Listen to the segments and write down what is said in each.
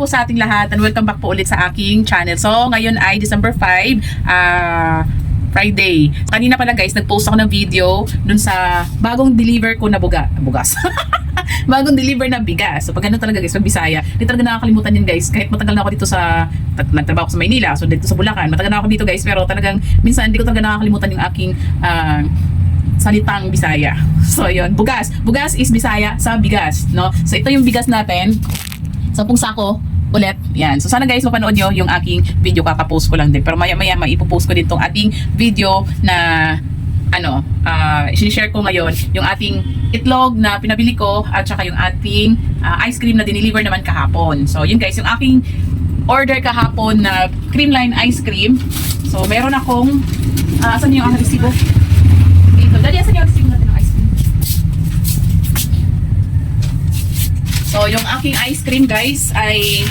Po sa ating lahat and welcome back po ulit sa aking channel. So, ngayon ay December 5, ah Friday. Kanina pala guys, nag-post ako ng video dun sa bagong deliver ko na buga, bugas. bagong deliver na bigas. So, pag ano talaga guys, pag Bisaya, hindi talaga nakakalimutan yun guys. Kahit matagal na ako dito sa, nagtrabaho ako sa Maynila, so dito sa Bulacan, matagal na ako dito guys, pero talagang minsan hindi ko talaga nakakalimutan yung aking ah, salitang Bisaya. So, yun. Bugas. Bugas is Bisaya sa bigas, no? So, ito yung bigas natin. Sampung sako ulit. Yan. So sana guys mapanood nyo yung aking video kakapost ko lang din. Pero maya maya maipopost ko din tong ating video na ano, uh, share ko ngayon yung ating itlog na pinabili ko at saka yung ating ah, ice cream na dineliver naman kahapon. So yun guys, yung aking order kahapon na creamline ice cream. So meron akong uh, asan yung aking resibo? Dito. Dali, asan yung resibo yung aking ice cream, guys, ay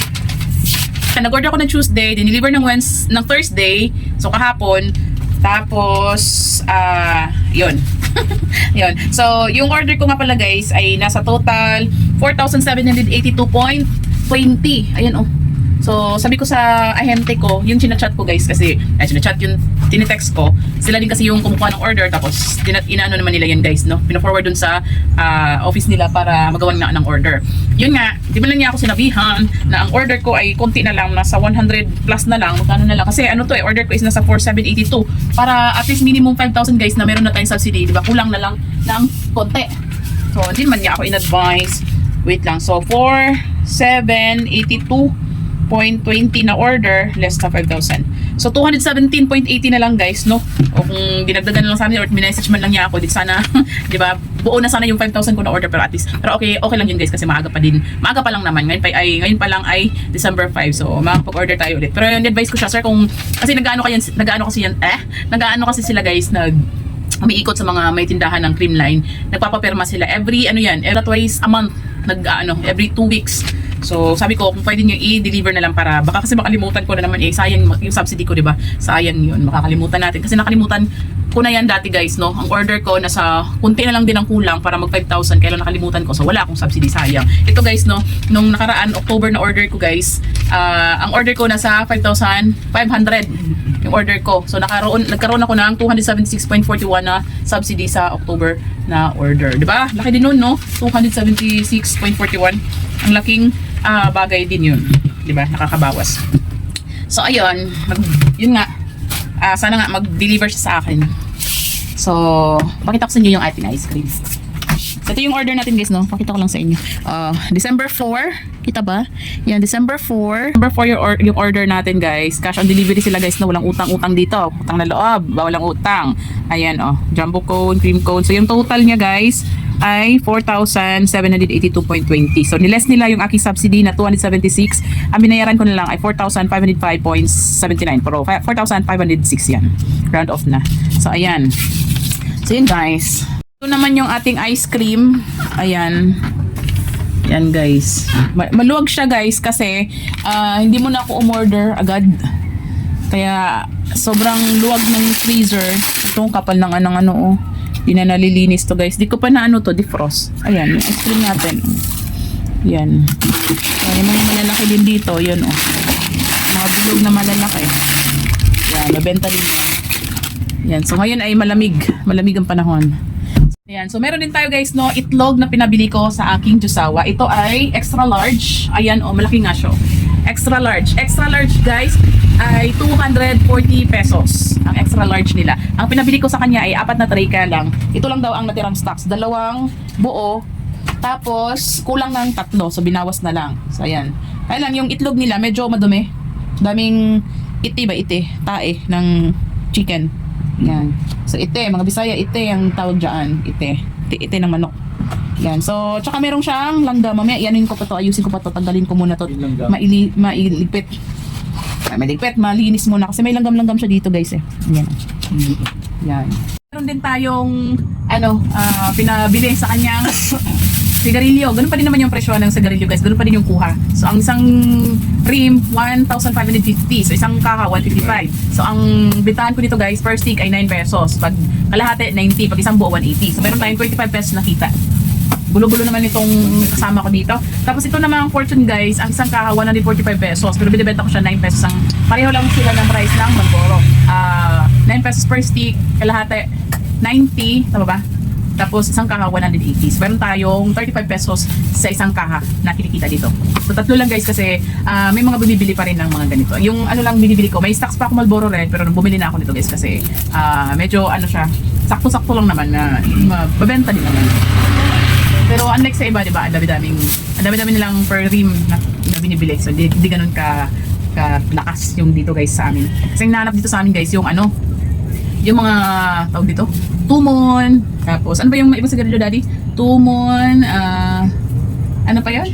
nag-order ako ng Tuesday, dineliver ng Wednesday, ng Thursday, so kahapon, tapos, ah, yun. yun. So, yung order ko nga pala, guys, ay nasa total 4,782.20. Ayan, oh. So, sabi ko sa ahente ko, yung chinachat ko guys kasi, ay chinachat yung tinitext ko, sila din kasi yung kumukuha ng order tapos tinat inaano naman nila yan guys, no? Pina-forward dun sa ah, office nila para magawa nga ng order. Yun nga, di ba lang niya ako sinabihan na ang order ko ay konti na lang, nasa 100 plus na lang, magkano na lang. Kasi ano to eh, order ko is nasa 4,782 para at least minimum 5,000 guys na meron na tayong subsidy, di ba? Kulang na lang ng konti. So, hindi man niya ako in-advise. Wait lang. So, 4,782 0.20 na order, less na 5,000. So, 217.80 na lang guys, no? O kung dinagdagan na lang sa amin or minessage man lang niya ako, di sana, di ba, buo na sana yung 5,000 ko na order pero at least, pero okay, okay lang yun guys kasi maaga pa din, maaga pa lang naman, ngayon pa, ay, ngayon pa lang ay December 5, so makapag-order tayo ulit. Pero yung advice ko siya, sir, kung, kasi nag-ano kayan, nag-ano kasi yan, eh, nag-ano kasi sila guys, nag, umiikot sa mga may tindahan ng cream line, nagpapapirma sila every ano yan, every twice a month, nag ano, every two weeks. So, sabi ko, kung pwede nyo i-deliver na lang para, baka kasi makalimutan ko na naman, eh, sayang yung subsidy ko, di ba? Sayang yun, makakalimutan natin. Kasi nakalimutan ko na yan dati guys, no? Ang order ko, nasa, kunti na lang din ang kulang para mag 5,000, kaya lang nakalimutan ko. So, wala akong subsidy, sayang. Ito guys, no? Nung nakaraan, October na order ko guys, ah, ang order ko nasa 5,500 yung order ko. So, nakaroon, nagkaroon ako ng 276.41 na subsidy sa October na order. Di ba? Laki din nun, no? 276.41. Ang laking ah, bagay din yun. Di ba? Nakakabawas. So, ayun. Mag, yun nga. Ah, sana nga mag-deliver siya sa akin. So, pakita ko sa inyo yung ating ice cream. So, ito yung order natin guys, no? Pakita ko lang sa inyo. Uh, December 4. Kita ba? Yan, December 4. December 4 yung, or- yung order natin guys. Cash on delivery sila guys na walang utang-utang dito. Utang na loob. Walang utang. Ayan, oh. Jumbo cone, cream cone. So, yung total niya guys ay 4,782.20. So, niles nila yung aking subsidy na 276. Ang binayaran ko na lang ay 4,505.79. Pero 4,506 yan. Round off na. So, ayan. So, yun guys. Ito naman yung ating ice cream. Ayan. Yan guys. Ma- maluwag siya guys kasi ah, hindi mo na ako umorder agad. Kaya sobrang luwag ng freezer. Itong kapal ng anong ano oh. Hindi na nalilinis to guys. Di ko pa na ano to, defrost. Ayan, yung ice cream natin. Yan. Ayan, yung mga malalaki din dito. Yan oh. Mga bilog na malalaki. Yan, nabenta din yan. Yan. So ngayon ay malamig. Malamig ang panahon. Ayan. So meron din tayo guys no, itlog na pinabili ko sa aking jusawa. Ito ay extra large. Ayan oh, malaki nga siya. Extra large. Extra large guys ay 240 pesos. Ang extra large nila. Ang pinabili ko sa kanya ay apat na tray kaya lang. Ito lang daw ang natirang stocks. Dalawang buo. Tapos kulang ng tatlo. So binawas na lang. So ayan. Kaya lang yung itlog nila medyo madumi. Daming iti ba iti? Tae ng chicken. Yan. So ite, mga Bisaya, ite ang tawag dyan. Ite. Ite, ite ng manok. Yan. So, tsaka meron siyang langga. Mamaya, ianin ko pa to. Ayusin ko pa to. Tanggalin ko muna to. Maili, mailigpit. Ay, Maligpit, malinis muna. Kasi may langgam-langgam siya dito, guys eh. Yan. Yan. Meron din tayong, ano, ah, pinabili sa kanyang sigarilyo. Ganun pa din naman yung presyo ng sigarilyo, guys. Ganun pa din yung kuha. So, ang isang rim, 1,550. So, isang kaka, 155. So, ang bitahan ko dito, guys, per stick ay 9 pesos. Pag kalahati, 90. Pag isang buo, 180. So, meron tayong 25 pesos na kita. Gulo-gulo naman itong kasama ko dito. Tapos ito naman ang fortune guys, ang isang kaha 145 pesos. Pero binibenta ko siya 9 pesos ang pareho lang sila ng price ng Malboro. Ah, 9 pesos per stick, kalahati 90, tama ba? Tapos isang kaha 180. So, meron tayong 35 pesos sa isang kaha na kinikita dito. So tatlo lang guys kasi ah, may mga bumibili pa rin ng mga ganito. Yung ano lang binibili ko, may stocks pa ako Malboro Red pero bumili na ako nito guys kasi ah, medyo ano siya, sakto-sakto lang naman na mabebenta din naman. Pero unlike sa iba, di ba, ang dami-daming, ang dami-dami nilang per rim na, na binibili. So, di, di ganun ka, ka lakas yung dito guys sa amin. Kasi ang nahanap dito sa amin guys, yung ano, yung mga, tawag dito, tumon, tapos, ano ba yung ibang sigarilyo daddy? Tumon, ah, ano pa yun?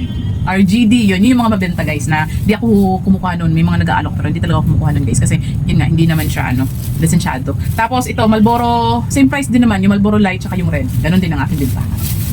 RGD, yun, yun yung mga mabenta guys na di ako kumukuha nun, may mga nag-aalok pero hindi talaga ako kumukuha nun guys kasi yun nga, hindi naman siya ano, lisensyado. Tapos ito, Malboro, same price din naman, yung Malboro Light tsaka yung red. Ganon din ang aking bintahan.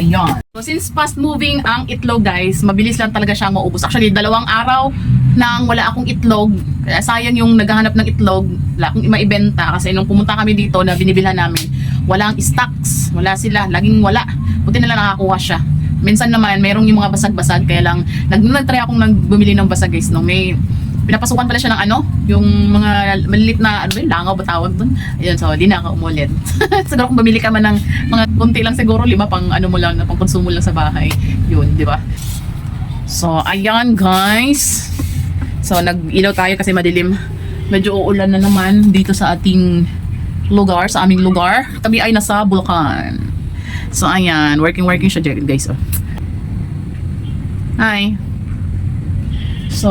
So, ayun. So, since fast moving ang itlog guys, mabilis lang talaga siyang maubos. Actually, dalawang araw nang wala akong itlog. Kaya sayang yung naghahanap ng itlog, wala akong maibenta kasi nung pumunta kami dito na binibilhan namin, walang stocks, wala sila, laging wala. Buti na nakakuha siya. Minsan naman, merong yung mga basag-basag, kaya lang, nag, nag-try akong nagbumili ng basag guys, nung may pinapasukan pala siya ng ano, yung mga maliliit na, ano ba yun, langaw ba tawag dun? Ayun, so, di na ako umulit. siguro kung bumili ka man ng mga kunti lang siguro, lima pang ano mo lang, pang konsumo lang sa bahay. Yun, di ba? So, ayan guys. So, nag-ilaw tayo kasi madilim. Medyo uulan na naman dito sa ating lugar, sa aming lugar. Kami ay nasa Bulacan. So, ayan. Working-working siya guys. Oh. Hi. So,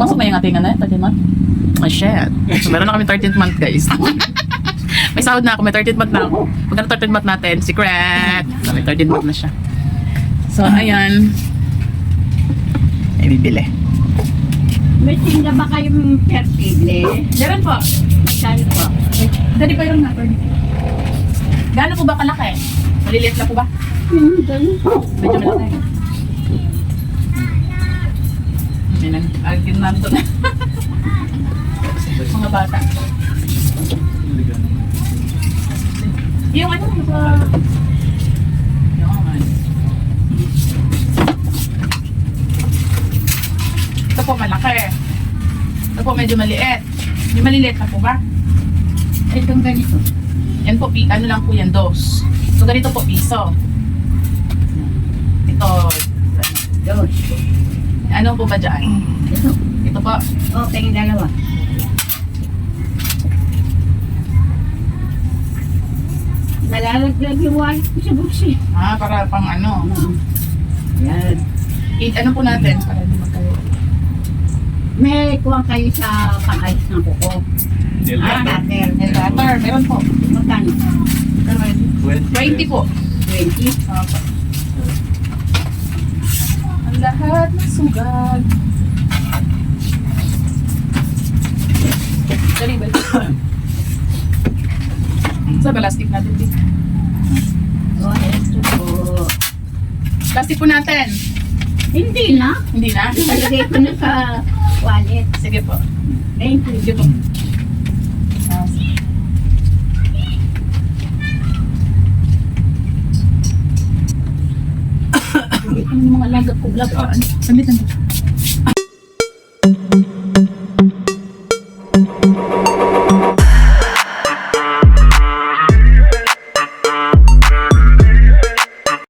Masok na yung ating ano, 13th month? Oh, shit. So, meron na kami 13th month, guys. may sahod na ako, may 13th month na ako. Magkano 13th month natin? Secret! So, may 13th month na siya. So, ayan. Ay, bibili. May tinda ba kayong pertile? Meron po. Saan po? Dali pa yung number. Gaano po ba kalaki? Maliliit lang po ba? Hmm. Medyo malaki. Agin nandito na. Mga bata. Yung ano sa... Yan. Ito po malaki. Ito po medyo maliit. Yung maliliit na po ba? Itong ganito. Yan po, ano lang po yan, dos. So, ganito po, piso. Ito, Dos. Ano po ba dyan? Ito. Ito po, Okay, yung dalawa. Nalalaglag yung wallet ko sa buksi. ah, para pang ano. Yan. I- ano po natin, para di magkayo. May kuha kayo sa pangayos ng kuko. Ah, cutter. Meron po. Magkano? Pero may- 20 po. 20? Opo. Lahat ng sugat. Dali, balik. Sa plastic natin dito. Oh, ito po. Plastic po natin. Hindi na. Hindi na? Nalagay ko na sa wallet. Sige po. Thank you. Sige po. Ang mga lagat ko blabaan. Saglit lang.